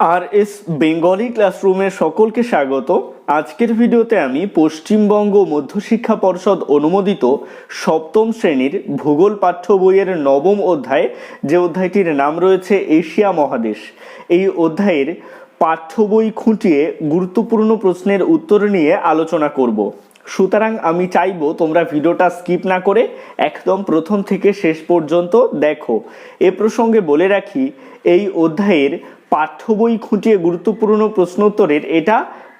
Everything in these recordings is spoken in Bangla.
আর এস বেঙ্গলি ক্লাসরুমের সকলকে স্বাগত। আজকের ভিডিওতে আমি পশ্চিমবঙ্গ মধ্যশিক্ষা পর্ষদ অনুমোদিত সপ্তম শ্রেণির ভূগোল পাঠ্য বইয়ের নবম অধ্যায়, যে অধ্যায়টির নাম রয়েছে এশিয়া মহাদেশ। এই অধ্যায়ের পাঠ্য বই খুঁটিয়ে গুরুত্বপূর্ণ প্রশ্নের উত্তর নিয়ে আলোচনা করব। সুতরাং আমি চাইব তোমরা ভিডিওটা স্কিপ না করে একদম প্রথম থেকে শেষ পর্যন্ত দেখো। এ প্রসঙ্গে বলে রাখি, এই অধ্যায়ের পাঠ্য বই খুঁটিয়ে গুরুত্বপূর্ণ প্রশ্নোত্তরের এটা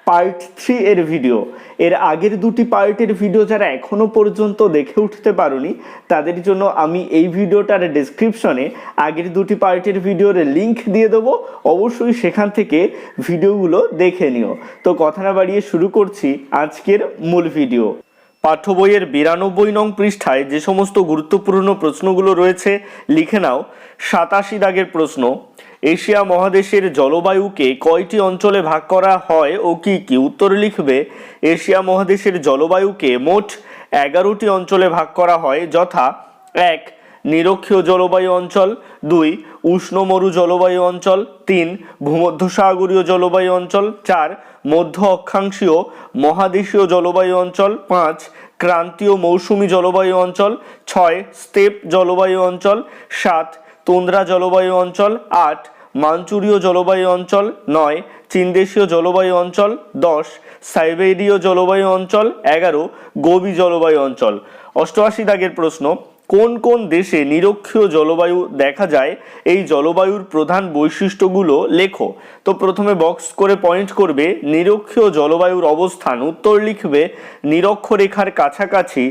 পার্ট থ্রি এর ভিডিও এর আগের দুটি পার্টের ভিডিও যারা এখনও পর্যন্ত দেখে উঠতে পারোনি, তাদের জন্য আমি এই ভিডিওটার ডেসক্রিপশনে আগের দুটি পার্টের ভিডিওর লিংক দিয়ে দেবো। অবশ্যই সেখান থেকে ভিডিওগুলো দেখে নিও। তো কথা না বাড়িয়ে শুরু করছি আজকের মূল ভিডিও পাঠ্য বইয়ের বিরানব্বই নং পৃষ্ঠায় যে সমস্ত গুরুত্বপূর্ণ প্রশ্নগুলো রয়েছে, লিখে নাও। সাতাশি দাগের প্রশ্ন এশিয়া মহাদেশের জলবায়ুকে কয়টি অঞ্চলে ভাগ করা হয় ও কি কি? উত্তর লিখবে, এশিয়া মহাদেশের জলবায়ুকে মোট এগারোটি অঞ্চলে ভাগ করা হয়, যথা এক, নিরক্ষীয় জলবায়ু অঞ্চল, দুই, উষ্ণ মরু জলবায়ু অঞ্চল, তিন, ভূমধ্যসাগরীয় জলবায়ু অঞ্চল, চার, মধ্য অক্ষাংশীয় মহাদেশীয় জলবায়ু অঞ্চল, পাঁচ, ক্রান্তীয় মৌসুমি জলবায়ু অঞ্চল, ছয় স্টেপ জলবায়ু অঞ্চল, সাত, তুন্দ্রা জলবায়ু অঞ্চল, আট মাঞ্চুরীয় জলবায়ু অঞ্চল নয়, চীনদেশীয় জলবায়ু অঞ্চল দশ, সাইবেরীয় জলবায়ু অঞ্চল এগারো, গোবি জলবায়ু অঞ্চল। অষ্টআশি দাগের প্রশ্ন, কোন কোন দেশে নিরক্ষীয় জলবায়ু দেখা যায়? এই জলবায়ুর প্রধান বৈশিষ্ট্যগুলো লেখো। তো প্রথমে বক্স করে পয়েন্ট করবে, নিরক্ষীয় জলবায়ুর অবস্থান। উত্তর লিখবে, নিরক্ষরেখার কাছাকাছি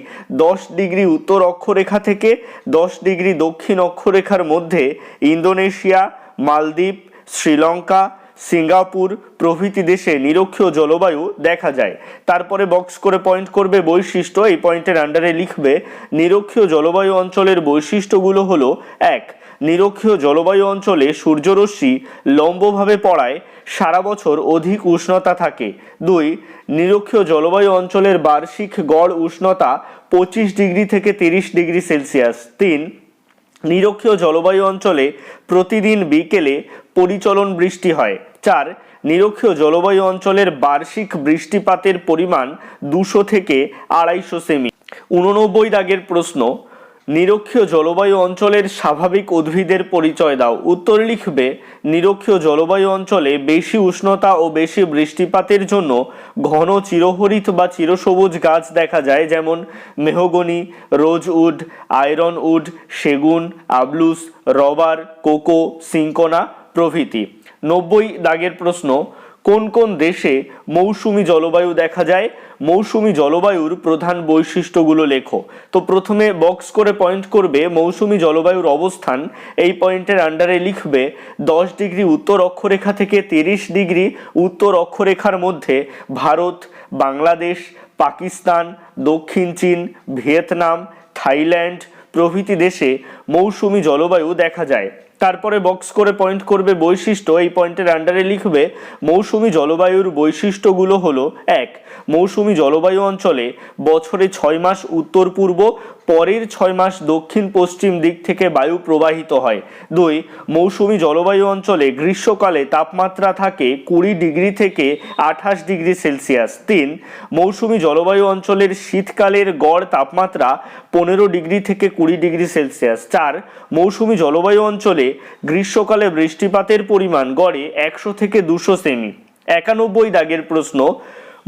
দশ ডিগ্রি উত্তর অক্ষরেখা থেকে দশ ডিগ্রি দক্ষিণ অক্ষরেখার মধ্যে ইন্দোনেশিয়া মালদ্বীপ, শ্রীলঙ্কা, সিঙ্গাপুর প্রভৃতি দেশে নিরক্ষীয় জলবায়ু দেখা যায়। তারপরে বক্স করে পয়েন্ট করবে বৈশিষ্ট্য। এই পয়েন্টের আন্ডারে লিখবে, নিরক্ষীয় জলবায়ু অঞ্চলের বৈশিষ্ট্যগুলো হলো এক, নিরক্ষীয় জলবায়ু অঞ্চলে সূর্যরশ্মি লম্বভাবে পড়ায়, সারা বছর অধিক উষ্ণতা থাকে। দুই, নিরক্ষীয় জলবায়ু অঞ্চলের বার্ষিক গড় উষ্ণতা পঁচিশ ডিগ্রি থেকে তিরিশ ডিগ্রি সেলসিয়াস। তিন নিরক্ষীয় জলবায়ু অঞ্চলে প্রতিদিন বিকেলে পরিচলন বৃষ্টি হয়। চার, নিরক্ষীয় জলবায়ু অঞ্চলের বার্ষিক বৃষ্টিপাতের পরিমাণ দুশো থেকে আড়াইশো সেমি। উননব্বই দাগের প্রশ্ন নিরক্ষীয় জলবায়ু অঞ্চলের স্বাভাবিক উদ্ভিদের পরিচয় দাও। উত্তর লিখবে, নিরক্ষীয় জলবায়ু অঞ্চলে বেশি উষ্ণতা ও বেশি বৃষ্টিপাতের জন্য ঘন চিরহরিত বা চিরসবুজ গাছ দেখা যায়, যেমন মেহগনি, রোজউড, আয়রন উড, সেগুন, আবলুস, রবার, কোকো, সিঙ্কোনা প্রভৃতি। নব্বই দাগের প্রশ্ন কোন কোন দেশে মৌসুমি জলবায়ু দেখা যায়? মৌসুমি জলবায়ুর প্রধান বৈশিষ্ট্যগুলো লেখো। তো প্রথমে বক্স করে পয়েন্ট করবে মৌসুমি জলবায়ুর অবস্থান। এই পয়েন্টের আন্ডারে লিখবে, দশ ডিগ্রি উত্তর অক্ষরেখা থেকে তিরিশ ডিগ্রি উত্তর অক্ষরেখার মধ্যে ভারত, বাংলাদেশ, পাকিস্তান, দক্ষিণ চীন, ভিয়েতনাম, থাইল্যান্ড প্রভৃতি দেশে মৌসুমি জলবায়ু দেখা যায়। তারপরে বক্স করে পয়েন্ট করবে বৈশিষ্ট্য, এই পয়েন্টের আন্ডারে লিখবে, মৌসুমি জলবায়ুর বৈশিষ্ট্যগুলো হলো এক, মৌসুমি জলবায়ু অঞ্চলে বছরে ছয় মাস উত্তর পূর্ব, পরের ছয় মাস দক্ষিণ পশ্চিম দিক থেকে বায়ু প্রবাহিত হয়। দুই, মৌসুমি জলবায়ু অঞ্চলে গ্রীষ্মকালে তাপমাত্রা থাকে কুড়ি ডিগ্রি থেকে আঠাশ ডিগ্রি সেলসিয়াস। তিন, মৌসুমি জলবায়ু অঞ্চলের শীতকালের গড় তাপমাত্রা পনেরো ডিগ্রি থেকে কুড়ি ডিগ্রি সেলসিয়াস। চার, মৌসুমি জলবায়ু অঞ্চলে গ্রীষ্মকালে বৃষ্টিপাতের পরিমাণ গড়ে একশো থেকে দুশো সেমি। একানব্বই দাগের প্রশ্ন,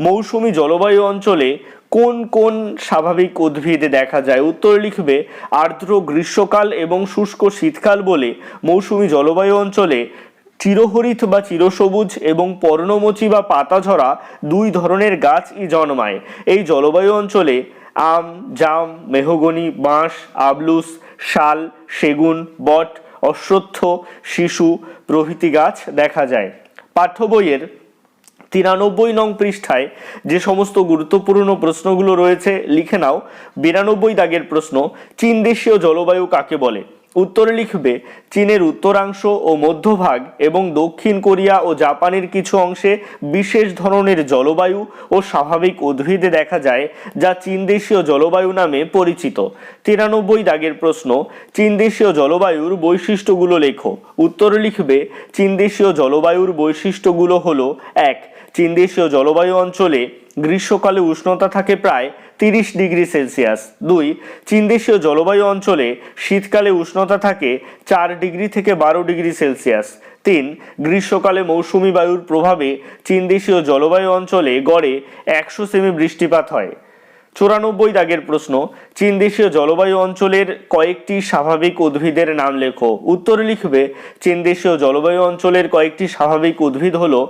মৌসুমি জলবায়ু অঞ্চলে কোন কোন স্বাভাবিক উদ্ভিদ দেখা যায়? উত্তর লিখবে, আর্দ্র গ্রীষ্মকাল এবং শুষ্ক শীতকাল বলে মৌসুমি জলবায়ু অঞ্চলে চিরহরিত বা চিরসবুজ এবং পর্ণমোচী বা পাতাঝরা দুই ধরনের গাছই জন্মায়। এই জলবায়ু অঞ্চলে আম, জাম, মেহগনি, বাঁশ, আবলুস, শাল, সেগুন, বট, অশ্বত্থ, শিশু প্রভৃতি গাছ দেখা যায়। পাঠ্য বইয়ের তিরানব্বই নং পৃষ্ঠায় যে সমস্ত গুরুত্বপূর্ণ প্রশ্নগুলো রয়েছে, লিখে নাও। বিরানব্বই দাগের প্রশ্ন, চীন দেশীয় জলবায়ু কাকে বলে? উত্তরে লিখবে, চীনের উত্তরাংশ ও মধ্যভাগ এবং দক্ষিণ কোরিয়া ও জাপানের কিছু অংশে বিশেষ ধরনের জলবায়ু ও স্বাভাবিক উদ্ভিদে দেখা যায়, যা চীন দেশীয় জলবায়ু নামে পরিচিত। তিরানব্বই দাগের প্রশ্ন, চীন দেশীয় জলবায়ুর বৈশিষ্ট্যগুলো লেখো। উত্তরে লিখবে, চীন দেশীয় জলবায়ুর বৈশিষ্ট্যগুলো হলো, এক, চীন দেশীয় জলবায়ু অঞ্চলে গ্রীষ্মকালে উষ্ণতা থাকে প্রায় তিরিশ ডিগ্রি সেলসিয়াস। দুই, চীন দেশীয় জলবায়ু অঞ্চলে শীতকালে উষ্ণতা থাকে চার ডিগ্রি থেকে বারো ডিগ্রি সেলসিয়াস। তিন, গ্রীষ্মকালে মৌসুমি বায়ুর প্রভাবে চীন দেশীয় জলবায়ু অঞ্চলে গড়ে একশো সেমি বৃষ্টিপাত হয়। চুরানব্বই দাগের প্রশ্ন, চীন দেশীয় জলবায়ু অঞ্চলের কয়েকটি স্বাভাবিক উদ্ভিদের নাম লেখো। উত্তরে লিখবে, চীন দেশীয় জলবায়ু অঞ্চলের কয়েকটি স্বাভাবিক উদ্ভিদ হলো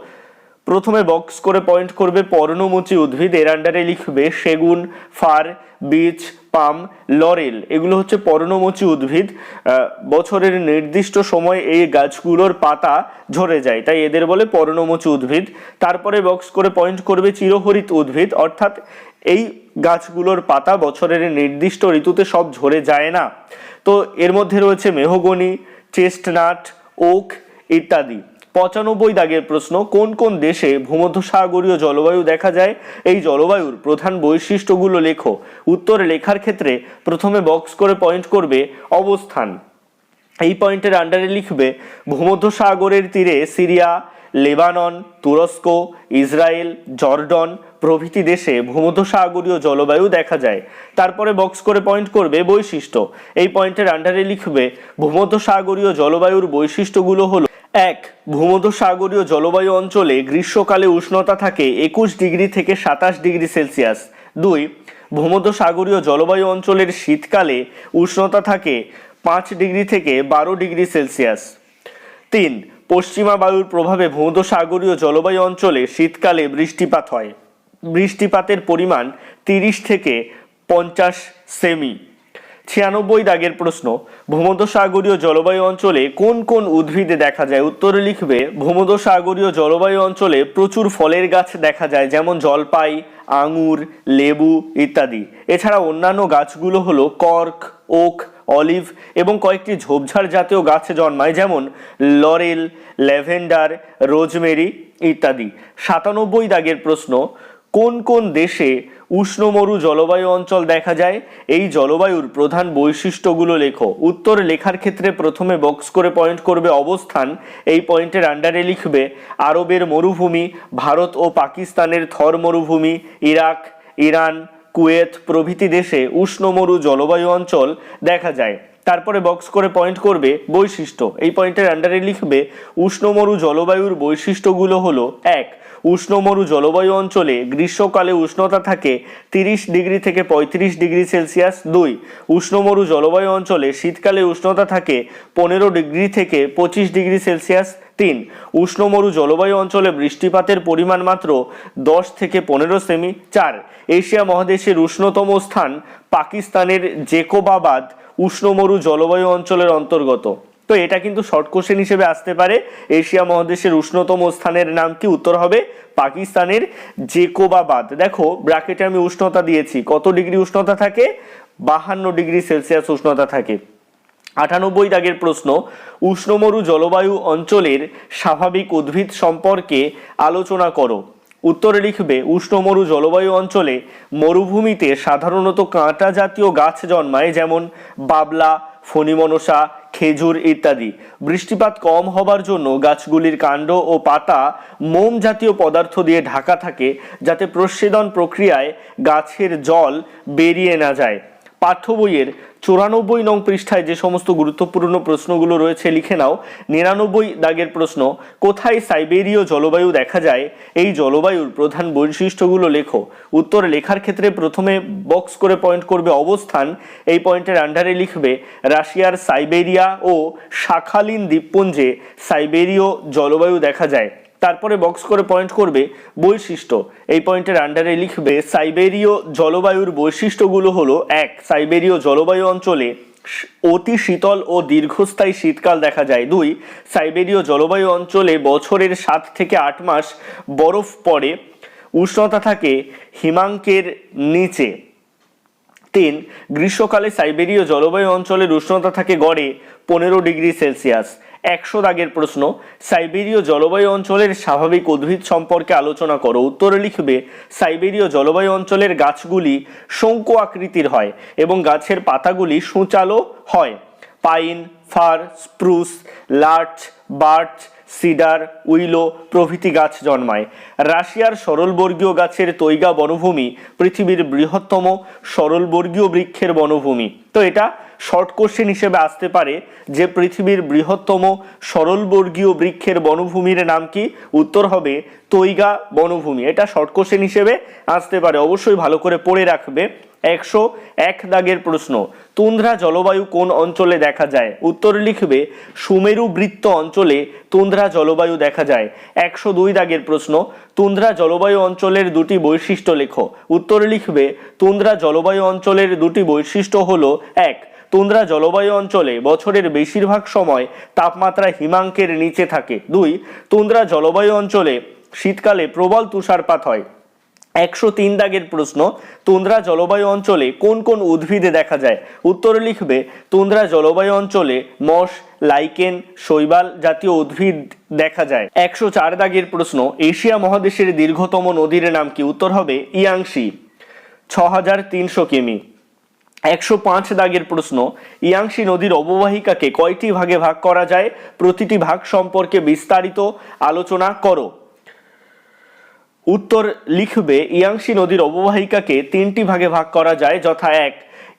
প্রথমে বক্স করে পয়েন্ট করবে পর্ণমোচী উদ্ভিদ। এর আন্ডারে লিখবে সেগুন, ফার, বীজ, পাম, লরেল। এগুলো হচ্ছে পর্ণমোচী উদ্ভিদ। বছরের নির্দিষ্ট সময় এই গাছগুলোর পাতা ঝরে যায়, তাই এদের বলে পর্ণমোচী উদ্ভিদ। তারপরে বক্স করে পয়েন্ট করবে চিরহরিত উদ্ভিদ, অর্থাৎ এই গাছগুলোর পাতা বছরের নির্দিষ্ট ঋতুতে সব ঝরে যায় না। তো এর মধ্যে রয়েছে মেহগনি, চেস্টনাট, ওক ইত্যাদি। পঁচানব্বই দাগের প্রশ্ন, কোন কোন দেশে ভূমধ্যসাগরীয় জলবায়ু দেখা যায়? এই জলবায়ুর প্রধান বৈশিষ্ট্যগুলো লেখো। উত্তরে লেখার ক্ষেত্রে প্রথমে বক্স করে পয়েন্ট করবে অবস্থান। এই পয়েন্টের আন্ডারে লিখবে, ভূমধ্যসাগরের তীরে সিরিয়া, লেবানন, তুরস্ক, ইসরায়েল, জর্ডন প্রভৃতি দেশে ভূমধ্যসাগরীয় জলবায়ু দেখা যায়। তারপরে বক্স করে পয়েন্ট করবে বৈশিষ্ট্য। এই পয়েন্টের আন্ডারে লিখবে, ভূমধ্যসাগরীয় জলবায়ুর বৈশিষ্ট্যগুলো হলো এক, ভূমধ্যসাগরীয় জলবায়ু অঞ্চলে গ্রীষ্মকালে উষ্ণতা থাকে একুশ ডিগ্রি থেকে সাতাশ ডিগ্রি সেলসিয়াস। দুই, ভূমধ্যসাগরীয় জলবায়ু অঞ্চলের শীতকালে উষ্ণতা থাকে পাঁচ ডিগ্রি থেকে বারো ডিগ্রি সেলসিয়াস। তিন, পশ্চিমা বায়ুর প্রভাবে ভূমধ্যসাগরীয় জলবায়ু অঞ্চলে শীতকালে বৃষ্টিপাত হয়। বৃষ্টিপাতের পরিমাণ তিরিশ থেকে পঞ্চাশ সেমি। ছিয়ানব্বই দাগের প্রশ্ন, ভূমধ্যসাগরীয় জলবায়ু অঞ্চলে কোন কোন উদ্ভিদে দেখা যায়? উত্তরে লিখবে, ভূমধ্যসাগরীয় জলবায়ু অঞ্চলে প্রচুর ফলের গাছ দেখা যায়, যেমন জলপাই, আঙুর, লেবু ইত্যাদি। এছাড়া অন্যান্য গাছগুলো হলো কর্ক, ওক, অলিভ এবং কয়েকটি ঝোপঝাড় জাতীয় গাছ জন্মায়, যেমন লরেল, ল্যাভেন্ডার, রোজমেরি ইত্যাদি। সাতানব্বই দাগের প্রশ্ন, কোন কোন দেশে উষ্ণমরু জলবায়ু অঞ্চল দেখা যায়। এই জলবায়ুর প্রধান বৈশিষ্ট্যগুলো লেখো। উত্তর লেখার ক্ষেত্রে প্রথমে বক্স করে পয়েন্ট করবে অবস্থান। এই পয়েন্টের আন্ডারে লিখবে, আরবের মরুভূমি, ভারত ও পাকিস্তানের থর মরুভূমি, ইরাক, ইরান, কুয়েত প্রভৃতি দেশে উষ্ণ মরু জলবায়ু অঞ্চল দেখা যায়। তারপরে বক্স করে পয়েন্ট করবে বৈশিষ্ট্য। এই পয়েন্টের আন্ডারে লিখবে, উষ্ণমরু জলবায়ুর বৈশিষ্ট্যগুলো হলো, এক উষ্ণমরু জলবায়ু অঞ্চলে গ্রীষ্মকালে উষ্ণতা থাকে তিরিশ ডিগ্রি থেকে পঁয়ত্রিশ ডিগ্রি সেলসিয়াস। দুই, উষ্ণমরু জলবায়ু অঞ্চলে শীতকালে উষ্ণতা থাকে পনেরো ডিগ্রি থেকে পঁচিশ ডিগ্রি সেলসিয়াস। তিন, উষ্ণমরু জলবায়ু অঞ্চলে বৃষ্টিপাতের পরিমাণ মাত্র দশ থেকে পনেরো সেমি। চার, এশিয়া মহাদেশের উষ্ণতম স্থান পাকিস্তানের জেকোবাবাদ উষ্ণমরু জলবায়ু অঞ্চলের অন্তর্গত। তো এটা কিন্তু শর্ট কোশ্চেন হিসেবে আসতে পারে। এশিয়া মহাদেশের উষ্ণতম স্থানের নাম কি? উত্তর হবে পাকিস্তানের জেকোবাবাদ। দেখো ব্র্যাকেটে আমি উষ্ণতা দিয়েছি। কত ডিগ্রি উষ্ণতা থাকে? বাহান্ন ডিগ্রি সেলসিয়াস উষ্ণতা থাকে। আটানব্বই দাগের প্রশ্ন, উষ্ণমরু জলবায়ু অঞ্চলের স্বাভাবিক উদ্ভিদ সম্পর্কে আলোচনা করো। উত্তরে লিখবে, উষ্ণমরু জলবায়ু অঞ্চলে মরুভূমিতে সাধারণত কাঁটা জাতীয় গাছ জন্মায়, যেমন বাবলা, ফণিমনসা খেজুর ইত্যাদি। বৃষ্টিপাত কম হবার জন্য গাছগুলির কাণ্ড ও পাতা মোম জাতীয় পদার্থ দিয়ে ঢাকা থাকে যাতে প্রস্বেদন প্রক্রিয়ায় গাছের জল বেরিয়ে না যায়। পাঠ্য বইয়ের চুরানব্বই নং পৃষ্ঠায় যে সমস্ত গুরুত্বপূর্ণ প্রশ্নগুলো রয়েছে, লিখে নাও। নিরানব্বই দাগের প্রশ্ন, কোথায় সাইবেরীয় জলবায়ু দেখা যায়? এই জলবায়ুর প্রধান বৈশিষ্ট্যগুলো লেখো। উত্তর লেখার ক্ষেত্রে প্রথমে বক্স করে পয়েন্ট করবে অবস্থান। এই পয়েন্টের আন্ডারে লিখবে, রাশিয়ার সাইবেরিয়া ও শাখালিন দ্বীপপুঞ্জে সাইবেরীয় জলবায়ু দেখা যায়। তারপরে বক্স করে পয়েন্ট করবে বৈশিষ্ট্য। এই পয়েন্টের আন্ডারে লিখবে, সাইবেরীয় জলবায়ুর বৈশিষ্ট্যগুলো হলো, এক, সাইবেরীয় জলবায়ু অঞ্চলে অতি শীতল ও দীর্ঘস্থায়ী শীতকাল দেখা যায়। দুই, সাইবেরীয় জলবায়ু অঞ্চলে বছরের সাত থেকে আট মাস বরফ পড়ে, উষ্ণতা থাকে হিমাঙ্কের নিচে। তিন, গ্রীষ্মকালে সাইবেরীয় জলবায়ু অঞ্চলের উষ্ণতা থাকে গড়ে পনেরো ডিগ্রি সেলসিয়াস। একশো দাগের প্রশ্ন, সাইবেরীয় জলবায়ু অঞ্চলের স্বাভাবিক উদ্ভিদ সম্পর্কে আলোচনা করো। উত্তরে লিখবে, সাইবেরীয় জলবায়ু অঞ্চলের গাছগুলি শঙ্কু আকৃতির হয় এবং গাছের পাতাগুলি সূচালো হয়। Pine, fir, spruce, larch, birch cedar, willow প্রভৃতি গাছ জন্মায়। রাশিয়ার সরলবর্গীয় গাছের তৈগা বনভূমি পৃথিবীর বৃহত্তম সরলবর্গীয় বৃক্ষের বনভূমি। তো এটা শর্ট কোশ্চেন হিসেবে আসতে পারে যে পৃথিবীর বৃহত্তম সরলবর্গীয় বৃক্ষের বনভূমির নাম কি? উত্তর হবে তৈগা বনভূমি। এটা শর্ট কোশ্চেন হিসেবে আসতে পারে। অবশ্যই ভালো করে পড়ে রাখবে। একশো এক দাগের প্রশ্ন, তুন্দ্রা জলবায়ু কোন অঞ্চলে দেখা যায়? উত্তর লিখবে, সুমেরু বৃত্ত অঞ্চলে তুন্দ্রা জলবায়ু দেখা যায়। একশো দুই দাগের প্রশ্ন, তুন্দ্রা জলবায়ু অঞ্চলের দুটি বৈশিষ্ট্য লেখো। উত্তর লিখবে, তুন্দ্রা জলবায়ু অঞ্চলের দুটি বৈশিষ্ট্য হলো এক, তুন্দ্রা জলবায়ু অঞ্চলে বছরের বেশিরভাগ সময় তাপমাত্রা হিমাঙ্কের নিচে থাকে। দুই, তুন্দ্রা জলবায়ু অঞ্চলে শীতকালে প্রবল তুষারপাত হয়। একশো তিন দাগের প্রশ্ন, তুন্দ্রা জলবায়ু অঞ্চলে কোন কোন উদ্ভিদে দেখা যায়? উত্তরে লিখবে, তুন্দ্রা জলবায়ু অঞ্চলে মশ, লাইকেন, শৈবাল জাতীয় উদ্ভিদ দেখা যায়। একশো চার দাগের প্রশ্ন, এশিয়া মহাদেশের দীর্ঘতম নদীর নাম কি? উত্তর হবে ইয়াংশি ছ হাজার তিনশো কিমি। একশো পাঁচ দাগের প্রশ্ন ইয়াংশি নদীর অববাহিকাকে কয়টি ভাগে ভাগ করা যায়? প্রতিটি ভাগ সম্পর্কে বিস্তারিত আলোচনা করো। উত্তর লিখবে ইয়াংশি নদীর অববাহিকাকে তিনটি ভাগে ভাগ করা যায়, যথা এক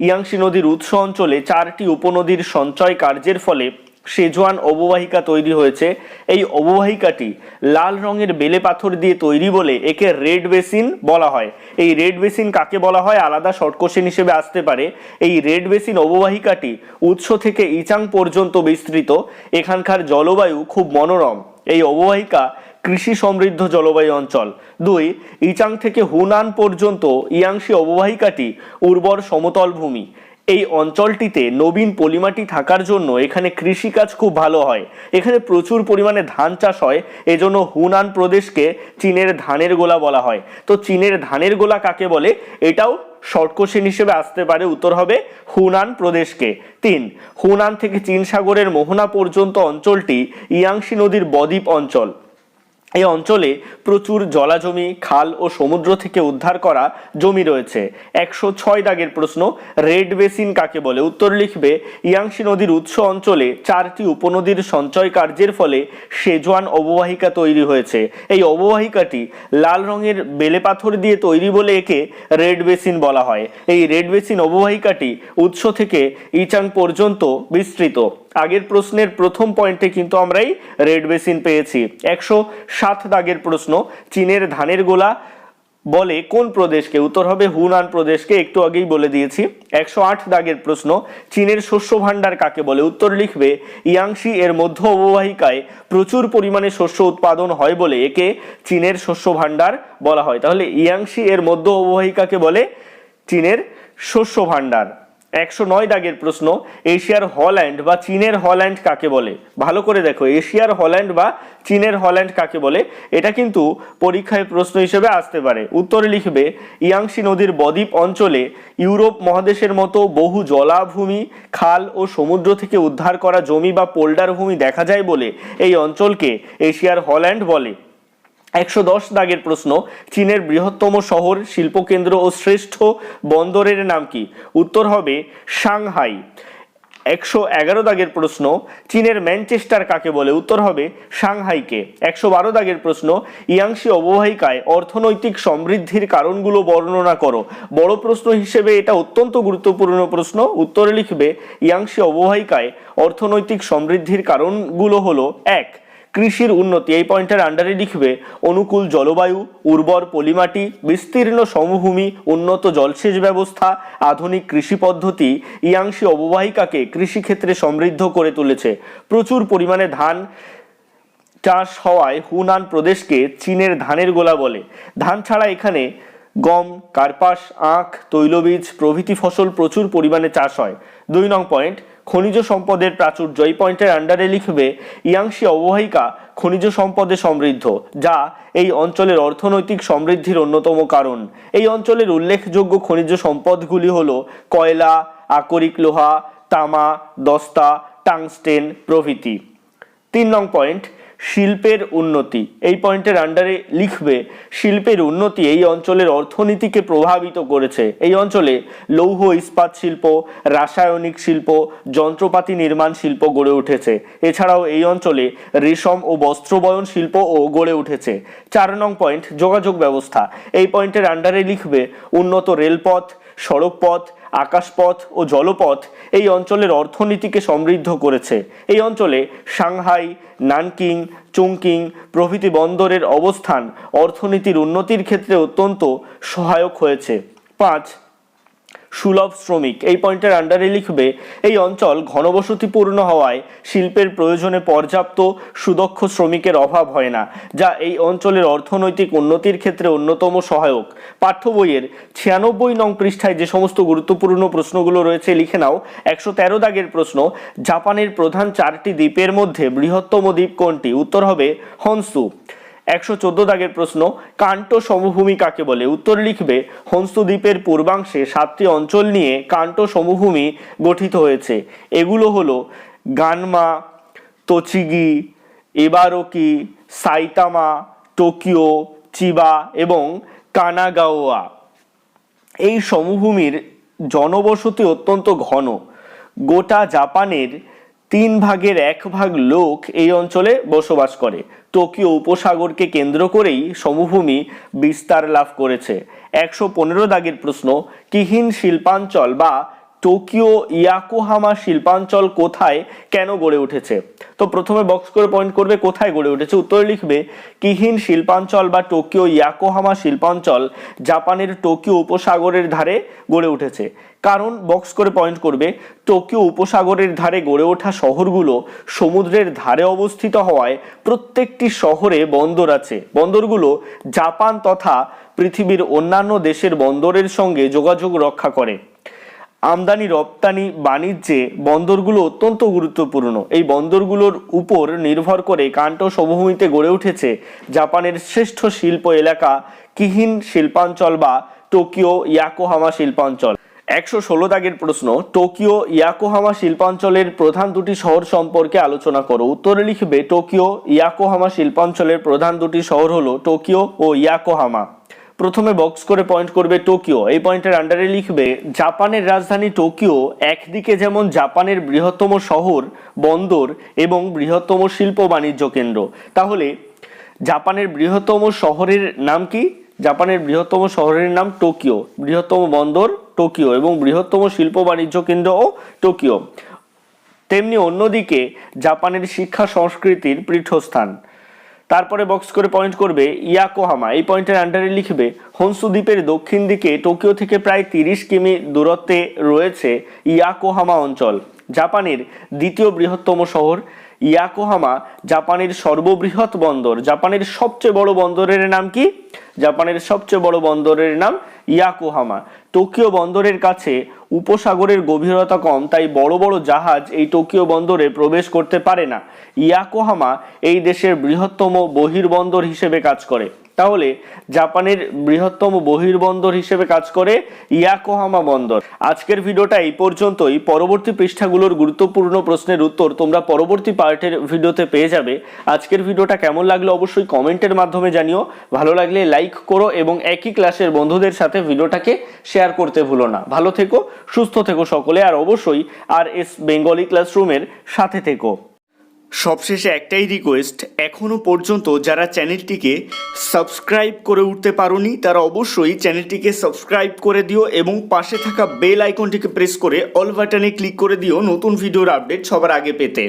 ইয়াংশি নদীর উৎস অঞ্চলে চারটি উপনদীর সঞ্চয় কার্যের ফলে সেজোয়ান অববাহিকা তৈরি হয়েছে। এই অববাহিকাটি লাল রঙের বেলে পাথর দিয়ে তৈরি বলে একে রেড বেসিন বলা হয়। এই রেড বেসিন কাকে বলা হয়? আলাদা শর্ট হিসেবে আসতে পারে। এই রেড বেসিন অববাহিকাটি উৎস থেকে ইচাং পর্যন্ত বিস্তৃত। এখানকার জলবায়ু খুব মনোরম। এই অববাহিকা কৃষি সমৃদ্ধ জলবায়ু অঞ্চল। দুই, ইচাং থেকে হুনান পর্যন্ত ইয়াংশি অববাহিকাটি উর্বর সমতল ভূমি। এই অঞ্চলটিতে নবীন পলিমাটি থাকার জন্য এখানে কৃষিকাজ খুব ভালো হয়। এখানে প্রচুর পরিমাণে ধান চাষ হয়, এজন্য হুনান প্রদেশকে চীনের ধানের গোলা বলা হয়। তো চীনের ধানের গোলা কাকে বলে? এটাও শর্ট কোশ্চেন হিসেবে আসতে পারে, উত্তর হবে হুনান প্রদেশকে। তিন, হুনান থেকে চীন সাগরের মোহনা পর্যন্ত অঞ্চলটি ইয়াংশি নদীর বদ্বীপ অঞ্চল। এই অঞ্চলে প্রচুর জলাজমি, খাল ও সমুদ্র থেকে উদ্ধার করা জমি রয়েছে। একশো ছয় দাগের প্রশ্ন, রেড বেসিন কাকে বলে? উত্তর লিখবে ইয়াংশি নদীর উৎস অঞ্চলে চারটি উপনদীর সঞ্চয় কার্যের ফলে সেজোয়ান অববাহিকা তৈরি হয়েছে। এই অববাহিকাটি লাল রঙের বেলে পাথর দিয়ে তৈরি বলে একে রেড বেসিন বলা হয়। এই রেড বেসিন অববাহিকাটি উৎস থেকে ইচাং পর্যন্ত বিস্তৃত। আগের প্রশ্নের প্রথম পয়েন্টে কিন্তু আমরাই রেড বেসিন পেয়েছি। একশো সাত দাগের প্রশ্ন, চীনের ধানের গোলা বলে কোন প্রদেশকে? উত্তর হবে হুনান প্রদেশকে, একটু আগেই বলে দিয়েছি। একশো আট দাগের প্রশ্ন, চীনের শস্য ভাণ্ডার কাকে বলে? উত্তর লিখবে ইয়াংশি এর মধ্য অববাহিকায় প্রচুর পরিমাণে শস্য উৎপাদন হয় বলে একে চীনের শস্য ভাণ্ডার বলা হয়। তাহলে ইয়াংশি এর মধ্য অববাহিকাকে বলে চীনের শস্য ভাণ্ডার। একশো নয় দাগের প্রশ্ন, এশিয়ার হল্যান্ড বা চীনের হল্যান্ড কাকে বলে? ভালো করে দেখো, এশিয়ার হল্যান্ড বা চীনের হল্যান্ড কাকে বলে? এটা কিন্তু পরীক্ষায় প্রশ্ন হিসেবে আসতে পারে। উত্তরে লিখবে ইয়াংশি নদীর বদ্বীপ অঞ্চলে ইউরোপ মহাদেশের মতো বহু জলাভূমি, খাল ও সমুদ্র থেকে উদ্ধার করা জমি বা পোল্ডার ভূমি দেখা যায় বলে এই অঞ্চলকে এশিয়ার হল্যান্ড বলে। একশো দশ দাগের প্রশ্ন, চীনের বৃহত্তম শহর, শিল্পকেন্দ্র ও শ্রেষ্ঠ বন্দরের নাম কি? উত্তর হবে সাংহাই। একশো এগারো দাগের প্রশ্ন, চীনের ম্যানচেস্টার কাকে বলে? উত্তর হবে সাংহাইকে। একশো বারো দাগের প্রশ্ন ইয়াংশি অববাহিকায় অর্থনৈতিক সমৃদ্ধির কারণগুলো বর্ণনা করো। বড় প্রশ্ন হিসেবে এটা অত্যন্ত গুরুত্বপূর্ণ প্রশ্ন। উত্তরে লিখবে ইয়াংশি অববাহিকায় অর্থনৈতিক সমৃদ্ধির কারণগুলো হলো, এক কৃষির উন্নতি, এই পয়েন্টের আন্ডারে লিখবে, অনুকূল জলবায়ু, উর্বর পলিমাটি, বিস্তীর্ণ সমভূমি, উন্নত জলসেচ ব্যবস্থা, আধুনিক কৃষি পদ্ধতি, ইয়াংশি অববাহিকাকে কৃষিক্ষেত্রে সমৃদ্ধ করে তুলেছে। প্রচুর পরিমাণে ধান চাষ হওয়ায় হুনান প্রদেশকে চীনের ধানের গোলা বলে। ধান ছাড়া এখানে গম, কার্পাস, আখ, তৈলবীজ প্রভৃতি ফসল প্রচুর পরিমাণে চাষ হয়। দুই নং পয়েন্ট খনিজ সম্পদের প্রাচুর্য এই পয়েন্টের আন্ডারে লিখবে, ইয়াংশি অববাহিকা খনিজ সম্পদে সমৃদ্ধ, যা এই অঞ্চলের অর্থনৈতিক সমৃদ্ধির অন্যতম কারণ। এই অঞ্চলের উল্লেখযোগ্য খনিজ সম্পদগুলি হল কয়লা, আকরিক লোহা, তামা, দস্তা, টাংস্টেন প্রভৃতি। তিন নং পয়েন্ট শিল্পের উন্নতি। এই পয়েন্টের আন্ডারে লিখবে, শিল্পের উন্নতি এই অঞ্চলের অর্থনীতিকে প্রভাবিত করেছে। এই অঞ্চলে লৌহ ইস্পাত শিল্প, রাসায়নিক শিল্প, যন্ত্রপাতি নির্মাণ শিল্প গড়ে উঠেছে। এছাড়াও এই অঞ্চলে রেশম ও বস্ত্রবয়ন শিল্পও গড়ে উঠেছে। চার নং পয়েন্ট, যোগাযোগ ব্যবস্থা। এই পয়েন্টের আন্ডারে লিখবে, উন্নত রেলপথ, সড়কপথ আকাশপথ ও জলপথ এই অঞ্চলের অর্থনীতিকে সমৃদ্ধ করেছে। এই অঞ্চলে সাংহাই, নানকিং, চুংকিং প্রভৃতি বন্দরের অবস্থান অর্থনীতির উন্নতির ক্ষেত্রে অত্যন্ত সহায়ক হয়েছে। পাঁচ সুলভ শ্রমিক। এই পয়েন্টের আন্ডারে লিখবে, এই অঞ্চল ঘনবসতিপূর্ণ হওয়ায় শিল্পের প্রয়োজনে পর্যাপ্ত সুদক্ষ শ্রমিকের অভাব হয় না, যা এই অঞ্চলের অর্থনৈতিক উন্নতির ক্ষেত্রে অন্যতম সহায়ক। পাঠ্য বইয়ের ছিয়ানব্বই নং পৃষ্ঠায় যে সমস্ত গুরুত্বপূর্ণ প্রশ্নগুলো রয়েছে, লিখে নাও। একশো তেরো দাগের প্রশ্ন, জাপানের প্রধান চারটি দ্বীপের মধ্যে বৃহত্তম দ্বীপ কোনটি? উত্তর হবে হনসু একশো চোদ্দ দাগের প্রশ্ন কান্টো সমভূমি কাকে বলে? উত্তর লিখবে হংসু দ্বীপের পূর্বাংশে সাতটি অঞ্চল নিয়ে কান্টো সমভূমি গঠিত হয়েছে। এগুলো হলো Gunma, Tochigi, Ibaraki, Saitama, Tokyo, Chiba এবং কানাগাওয়া। এই সমভূমির জনবসতি অত্যন্ত ঘন। গোটা জাপানের তিন ভাগের এক ভাগ লোক এই অঞ্চলে বসবাস করে। টোকিও উপসাগরকে কেন্দ্র করেই সমভূমি বিস্তার লাভ করেছে। একশো পনেরো দাগের প্রশ্ন, কিহীন শিল্পাঞ্চল বা টোকিও ইয়াকোহামা শিল্পাঞ্চল কোথায় কেন গড়ে উঠেছে? তো প্রথমে বক্স করে পয়েন্ট করবে কোথায় গড়ে উঠেছে? উত্তরে লিখবে, কিহিন শিল্পাঞ্চল বা টোকিও ইয়াকোহামা শিল্পাঞ্চল জাপানের টোকিও উপসাগরের ধারে গড়ে উঠেছে। কারণ বক্স করে পয়েন্ট করবে, টোকিও উপসাগরের ধারে গড়ে ওঠা শহরগুলো সমুদ্রের ধারে অবস্থিত হওয়ায় প্রত্যেকটি শহরে বন্দর আছে। বন্দরগুলো জাপান তথা পৃথিবীর অন্যান্য দেশের বন্দরের সঙ্গে যোগাযোগ রক্ষা করে। আমদানি, রপ্তানি, বাণিজ্যে বন্দরগুলো অত্যন্ত গুরুত্বপূর্ণ। এই বন্দরগুলোর উপর নির্ভর করে কান্টো সমভূমিতে গড়ে উঠেছে জাপানের শ্রেষ্ঠ শিল্প এলাকা কিহিন শিল্পাঞ্চল বা টোকিও ইয়াকোহামা শিল্পাঞ্চল। একশো ষোলো দাগের প্রশ্ন, টোকিও ইয়াকোহামা শিল্পাঞ্চলের প্রধান দুটি শহর সম্পর্কে আলোচনা করো। উত্তরে লিখবে, টোকিও ইয়াকোহামা শিল্পাঞ্চলের প্রধান দুটি শহর হলো টোকিও ও ইয়াকোহামা। প্রথমে বক্স করে পয়েন্ট করবে টোকিও। এই পয়েন্টের আন্ডারে লিখবে, জাপানের রাজধানী টোকিও একদিকে যেমন জাপানের বৃহত্তম শহর, বন্দর এবং বৃহত্তম শিল্প বাণিজ্য কেন্দ্র। তাহলে, জাপানের বৃহত্তম শহরের নাম কি? জাপানের বৃহত্তম শহরের নাম টোকিও। বৃহত্তম বন্দর টোকিও এবং বৃহত্তম শিল্প বাণিজ্য কেন্দ্রও টোকিও। তেমনি অন্যদিকে, জাপানের শিক্ষা সংস্কৃতির পীঠস্থান। তারপরে বক্স করে পয়েন্ট করবে ইয়াকোহামা। এই পয়েন্টের আন্ডারে লিখবে, হনসু দ্বীপের দক্ষিণ দিকে টোকিও থেকে প্রায় তিরিশ কিমি দূরত্বে রয়েছে ইয়াকোহামা অঞ্চল, জাপানের দ্বিতীয় বৃহত্তম শহর। ইয়াকোহামা জাপানের সর্ববৃহৎ বন্দর। জাপানের সবচেয়ে বড় বন্দরের নাম কি? জাপানের সবচেয়ে বড় বন্দরের নাম ইয়াকোহামা। টোকিও বন্দরের কাছে উপসাগরের গভীরতা কম, তাই বড় বড় জাহাজ এই টোকিও বন্দরে প্রবেশ করতে পারে না। ইয়াকোহামা এই দেশের বৃহত্তম বহির্বন্দর হিসেবে কাজ করে। তাহলে জাপানের বৃহত্তম বহির্বন্দর হিসেবে কাজ করে ইয়াকোহামা বন্দর। আজকের ভিডিওটা এই পর্যন্তই। পরবর্তী পৃষ্ঠাগুলোর গুরুত্বপূর্ণ প্রশ্নের উত্তর তোমরা পরবর্তী পার্টের ভিডিওতে পেয়ে যাবে। আজকের ভিডিওটা কেমন লাগল অবশ্যই কমেন্টের মাধ্যমে জানিও। ভালো লাগলে লাইক করো এবং একই ক্লাসের বন্ধুদের সাথে ভিডিওটাকে শেয়ার করতে ভুলো না। ভালো থেকো, সুস্থ থেকো সকলে, আর অবশ্যই আর এস বেঙ্গলি ক্লাসরুমের সাথে থেকো। সবশেষে একটাই রিকোয়েস্ট এখনও পর্যন্ত যারা চ্যানেলটিকে সাবস্ক্রাইব করে উঠতে পারোনি, তারা অবশ্যই চ্যানেলটিকে সাবস্ক্রাইব করে দিও এবং পাশে থাকা বেল আইকনটিকে প্রেস করে অল বাটনে ক্লিক করে দিও নতুন ভিডিওর আপডেট সবার আগে পেতে।